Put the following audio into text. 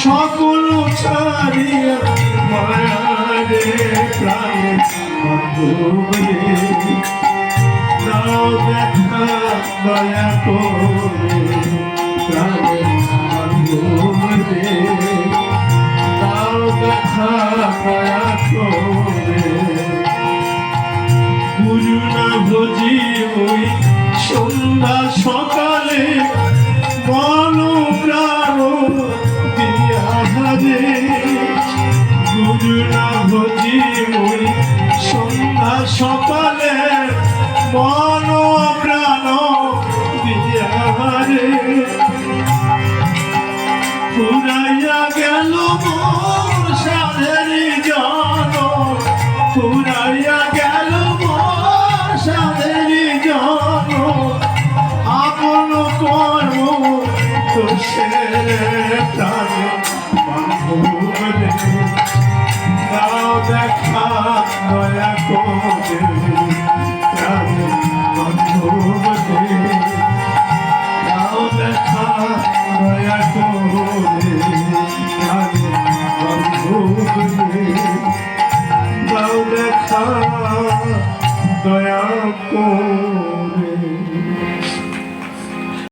সকল ছাড়িয়া মায়ারে প্রাণে দাও দেখা দয়া করে প্রাণে দাও দেখা দয়া করে না ওই সন্ধ্যা সকালে মন প্রাণ দিয়া হারে গুরু না ওই সন্ধ্যা সকালে মন প্রাণ দিয়া হারে পুরাইয়া গেল মোর দেখা দয়া করে দাও দেখা দয়া করে দাও দেখা দয়া করে